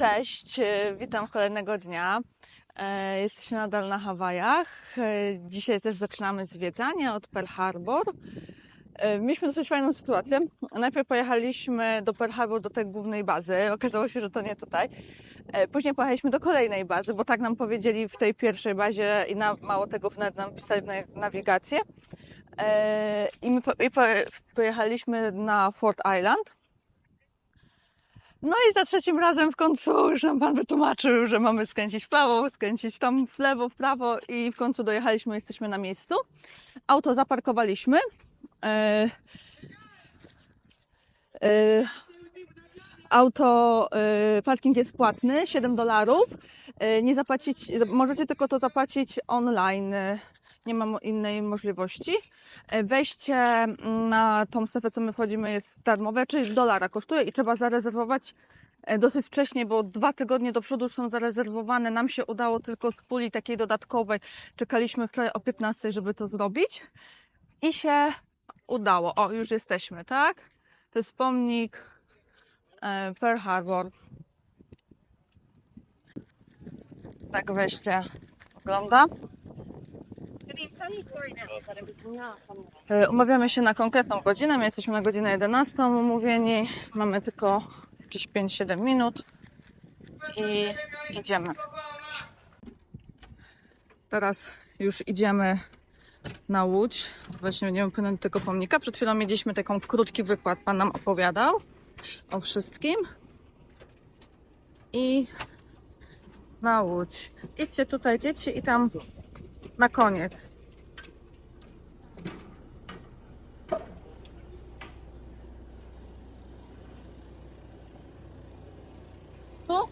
Cześć, e, witam kolejnego dnia. E, Jesteśmy nadal na Hawajach. E, Dzisiaj też zaczynamy zwiedzanie od Pearl Harbor. E, Mieliśmy dosyć fajną sytuację. Najpierw pojechaliśmy do Pearl Harbor, do tej głównej bazy. Okazało się, że to nie tutaj. Później pojechaliśmy do kolejnej bazy, bo tak nam powiedzieli w tej pierwszej bazie i na, mało tego nawet nam pisali w na- nawigację. I my pojechaliśmy na Fort Island. No i za trzecim razem w końcu już nam pan wytłumaczył, że mamy skręcić w prawo, skręcić tam w lewo, w prawo i w końcu dojechaliśmy, jesteśmy na miejscu. Auto zaparkowaliśmy. E, e, auto, e, parking jest płatny, 7 dolarów. Nie zapłacić, możecie tylko to zapłacić online. Nie mam innej możliwości. E, Wejście na tą strefę, co my wchodzimy, jest darmowe, czyli dolara kosztuje i trzeba zarezerwować e, dosyć wcześnie, bo dwa tygodnie do przodu już są zarezerwowane. Nam się udało tylko z puli takiej dodatkowej. Czekaliśmy wczoraj o 15, żeby to zrobić i się udało. O, już jesteśmy, tak? To jest pomnik e, Pearl Harbor. Tak wejście wygląda. E, Umawiamy się na konkretną godzinę. My jesteśmy na godzinę 11 umówieni. Mamy tylko jakieś 5-7 minut i idziemy. Teraz już idziemy na łódź. Właśnie będziemy płynąć tego pomnika. Przed chwilą mieliśmy taką krótki wykład. Pan nam opowiadał o wszystkim. I na łódź. Idźcie tutaj, dzieci, i tam na koniec. Tu?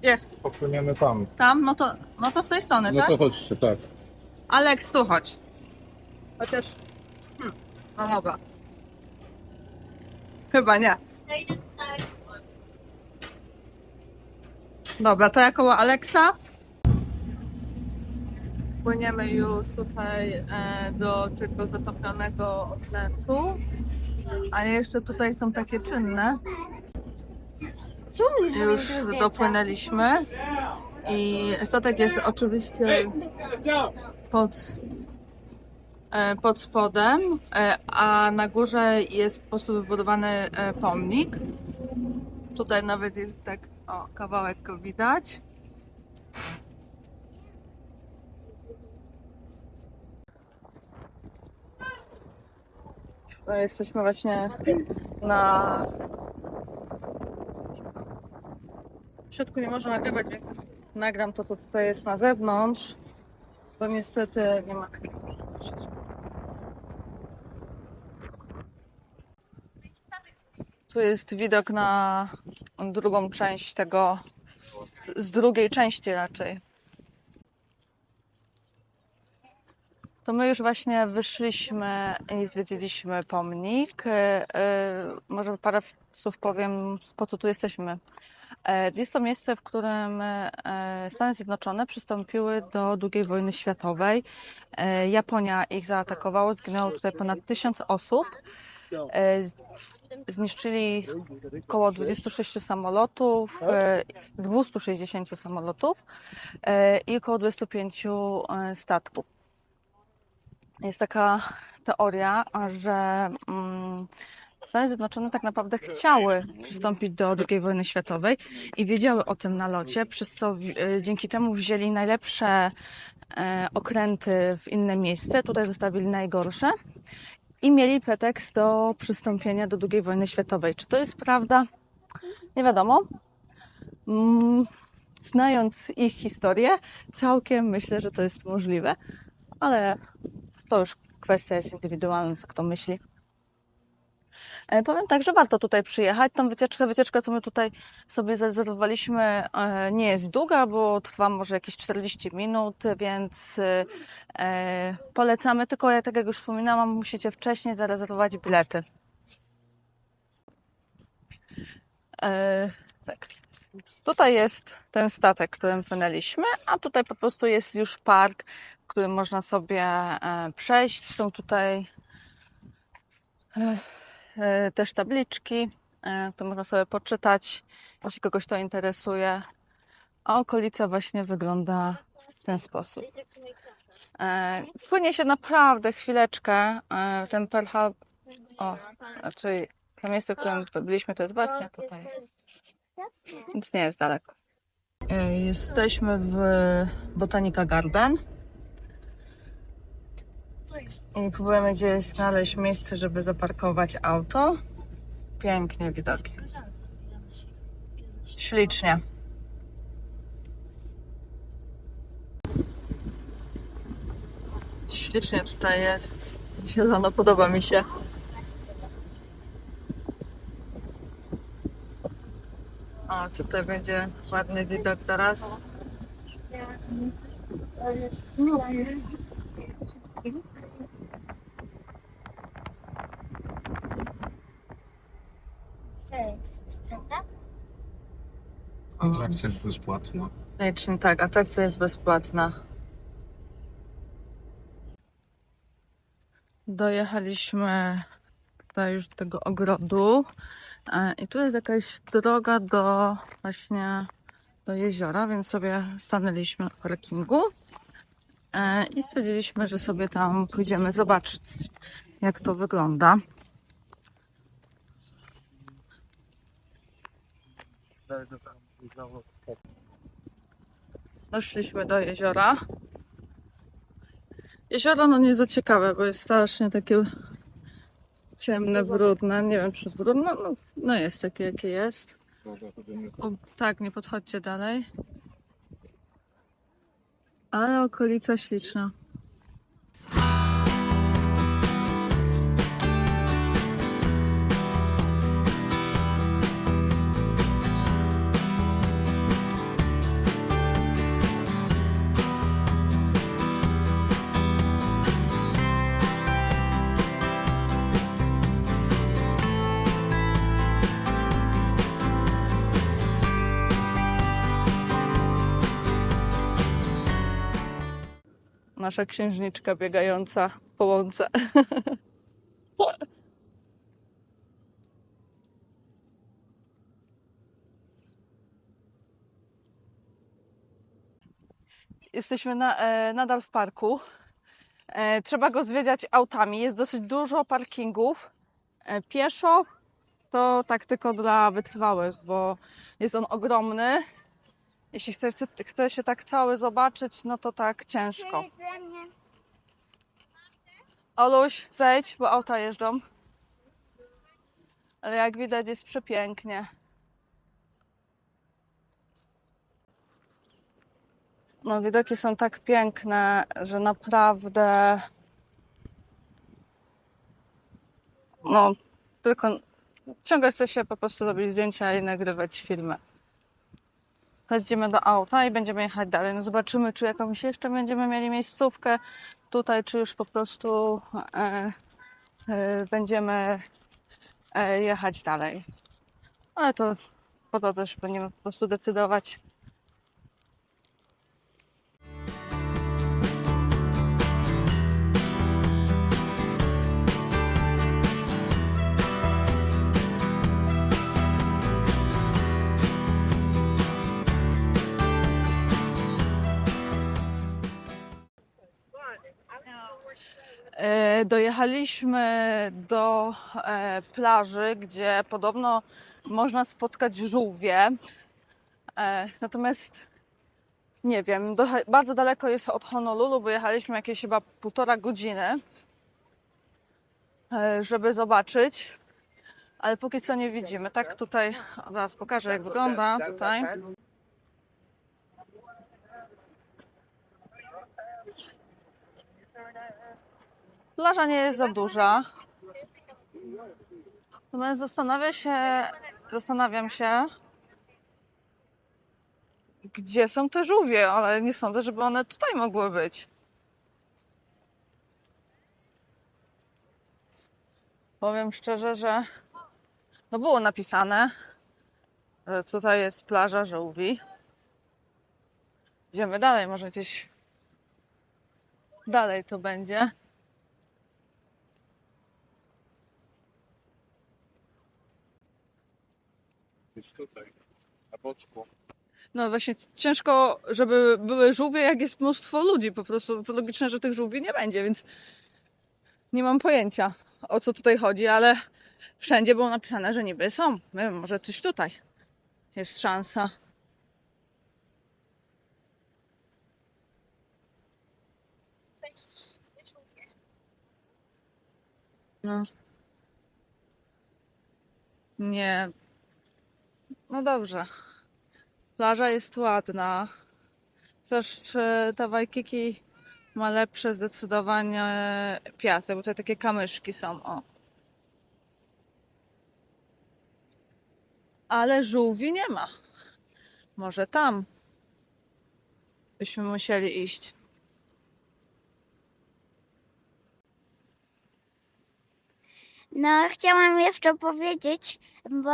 Gdzie? Popłyniemy tam. Tam? No to, no to z tej strony, No tak? to chodźcie, tak. Aleks, tu chodź. Chociaż... Hmm, no dobra. Chyba nie. Dobra, to ja koło Aleksa. Płyniemy już tutaj e, do tego zatopionego okrętu. A jeszcze tutaj są takie czynne. Już dopłynęliśmy. I statek jest oczywiście pod, e, pod spodem, e, a na górze jest po prostu wybudowany pomnik. Tutaj nawet jest tak, o, kawałek go widać. Jesteśmy właśnie na. W środku nie można nagrywać, więc nagram to, co tutaj jest na zewnątrz, bo niestety nie ma takiej możliwości. Tu jest widok na drugą część tego, z drugiej części raczej. To my już właśnie wyszliśmy i zwiedziliśmy pomnik. E, e, Może parę słów powiem, po co tu jesteśmy. E, Jest to miejsce, w którym Stany Zjednoczone przystąpiły do II wojny światowej. Japonia ich zaatakowała, zginęło tutaj ponad tysiąc osób. Zniszczyli około 26 samolotów, e, 260 samolotów i około 25 e, statków. Jest taka teoria, że mm, Stany Zjednoczone tak naprawdę chciały przystąpić do II wojny światowej i wiedziały o tym nalocie, przez co e, dzięki temu wzięli najlepsze e, okręty w inne miejsce, tutaj zostawili najgorsze i mieli pretekst do przystąpienia do II wojny światowej. Czy to jest prawda? Nie wiadomo. Mm, Znając ich historię, całkiem myślę, że to jest możliwe, ale to już kwestia jest indywidualna, co kto myśli. E, Powiem tak, że warto tutaj przyjechać. Tą wycieczkę, wycieczka, co my tutaj sobie zarezerwowaliśmy, e, nie jest długa, bo trwa może jakieś 40 minut, więc e, polecamy. Tylko ja, tak jak już wspominałam, musicie wcześniej zarezerwować bilety. Tak. Tutaj jest ten statek, którym płynęliśmy, a tutaj po prostu jest już park, w którym można sobie e, przejść. Są tutaj e, e, też tabliczki e, to można sobie poczytać, jeśli kogoś to interesuje. A okolica właśnie wygląda w ten sposób. Płynie się naprawdę chwileczkę. Ten percha, o, znaczy to miejsce, w którym byliśmy, to jest właśnie tutaj. Więc nie jest daleko. Jesteśmy w Botanica Garden i próbujemy gdzieś znaleźć miejsce, żeby zaparkować auto. Pięknie widoki. Ślicznie. Ślicznie tutaj jest. Zielono, podoba mi się. O, tutaj będzie ładny widok zaraz. Seks, prawda? Atrakcja jest bezpłatna. Licznie tak, atrakcja jest bezpłatna. Dojechaliśmy tutaj już do tego ogrodu i tu jest jakaś droga do właśnie do jeziora, więc sobie stanęliśmy w parkingu e, i stwierdziliśmy, że sobie tam pójdziemy zobaczyć jak to wygląda. Doszliśmy do jeziora. Jezioro no nie za ciekawe, bo jest strasznie takie ciemne, brudne. Nie wiem, czy jest brudne. No, no jest takie, jakie jest. O, tak, nie podchodźcie dalej. Ale okolica śliczna. Nasza księżniczka biegająca po łące. Jesteśmy na, e, nadal w parku. E, trzeba go zwiedzać autami. Jest dosyć dużo parkingów. E, pieszo to tak tylko dla wytrwałych, bo jest on ogromny. Jeśli chce, chce się tak cały zobaczyć, no to tak ciężko. Oluś, zejdź, bo auta jeżdżą. Ale jak widać jest przepięknie. No widoki są tak piękne, że naprawdę no tylko ciągle chce się po prostu robić zdjęcia i nagrywać filmy. Teraz idziemy do auta i będziemy jechać dalej. No zobaczymy, czy jakąś jeszcze będziemy mieli miejscówkę tutaj, czy już po prostu e, e, będziemy e, jechać dalej. Ale to po drodze już będziemy po prostu decydować. Dojechaliśmy do e, plaży, gdzie podobno można spotkać żółwie. E, Natomiast nie wiem, bardzo daleko jest od Honolulu, bo jechaliśmy jakieś chyba półtora godziny, e, żeby zobaczyć. Ale póki co nie widzimy. Tak tutaj, zaraz pokażę jak wygląda tutaj. Plaża nie jest za duża. Natomiast zastanawia się, zastanawiam się, gdzie są te żółwie, ale nie sądzę, żeby one tutaj mogły być. Powiem szczerze, że no było napisane, że tutaj jest plaża żółwi. Idziemy dalej, może gdzieś dalej to będzie. Jest tutaj, na boczku. No właśnie ciężko, żeby były żółwie, jak jest mnóstwo ludzi. Po prostu to logiczne, że tych żółwi nie będzie, więc nie mam pojęcia o co tutaj chodzi, ale wszędzie było napisane, że niby są. Nie wiem, może coś tutaj jest szansa. No. Nie. No dobrze. Plaża jest ładna. Też e, ta Waikiki ma lepsze zdecydowanie piasek, bo tutaj takie kamyszki są. O. Ale żółwi nie ma. Może tam byśmy musieli iść. No, chciałam jeszcze powiedzieć, bo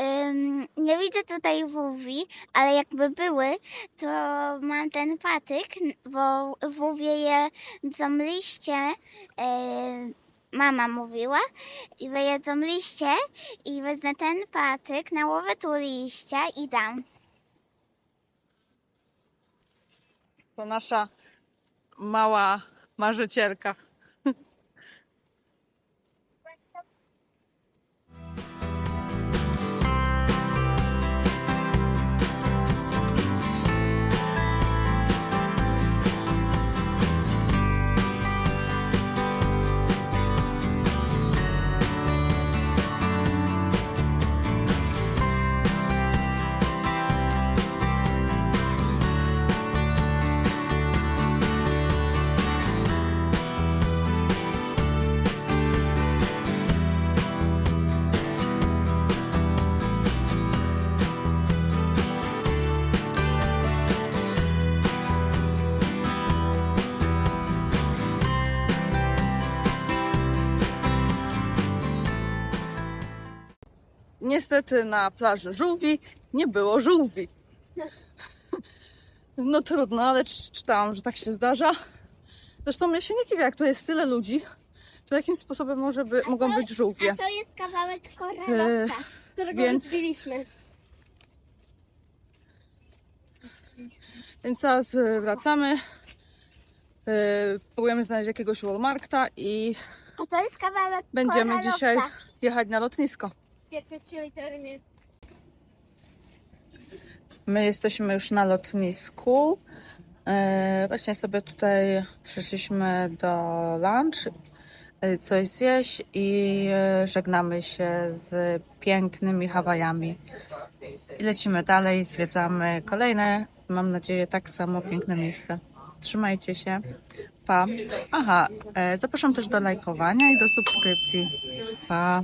ym, nie widzę tutaj wówi, ale jakby były, to mam ten patyk, bo wówie jedzą liście, ym, mama mówiła, i wyjedzą liście i wezmę ten patyk, nałożę tu liścia i dam. To nasza mała marzycielka. Niestety na plaży żółwi nie było żółwi. No trudno, ale czy- czytałam, że tak się zdarza. Zresztą ja się nie dziwię, jak tu jest tyle ludzi, to jakim sposobem może by, mogą być żółwie. A to jest kawałek koralowca, którego więc- rozbiliśmy. Więc teraz y, wracamy. Y, Próbujemy znaleźć jakiegoś Walmarta i A to jest kawałek będziemy koralowca. dzisiaj jechać na lotnisko. My jesteśmy już na lotnisku. E, Właśnie sobie tutaj przyszliśmy do lunch, e, coś zjeść i e, żegnamy się z pięknymi Hawajami. I lecimy dalej, zwiedzamy kolejne, mam nadzieję, tak samo piękne miejsca. Trzymajcie się. Pa. Aha, e, zapraszam też do lajkowania i do subskrypcji. Pa.